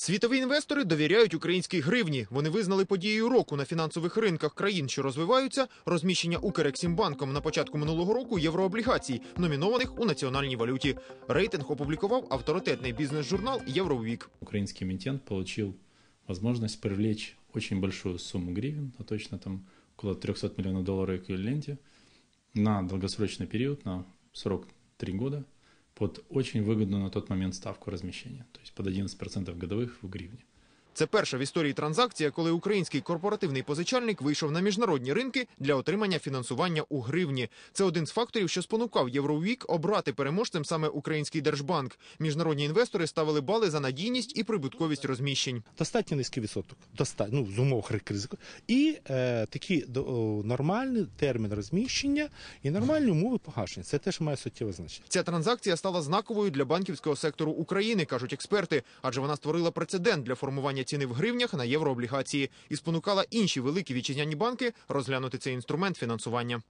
Світові інвестори довіряють українській гривні. Вони визнали подією року на фінансових ринках країн, що розвиваються, розміщення Укрексімбанком на початку минулого року єврооблігацій, номінованих у національній валюті. Рейтинг опублікував авторитетний бізнес-журнал Євровік. Украинский эмитент получил возможность привлечь очень большую сумму гривен, а точно там около 300 миллионов долларов в эквиваленте, на долгосрочный период, на срок 3 года, под очень выгодную на тот момент ставку размещения, то есть под 11% годовых в гривне. Це перша в історії транзакція, коли український корпоративний позичальник вийшов на міжнародні ринки для отримання фінансування у гривні. Це один з факторів, що спонукав Євровік обрати переможцем саме український держбанк. Міжнародні інвестори ставили бали за надійність і прибутковість розміщень. достатньо низький відсоток, достатньо, ну, з умов ризику, і е, такий до- о, нормальний термін розміщення і нормальні умови погашення. Це теж має суттєве значення. Ця транзакція стала знаковою для банківського сектору України, кажуть експерти, адже вона створила прецедент для формування ціни в гривнях на єврооблігації і спонукала інші великі вітчизняні банки розглянути цей інструмент фінансування.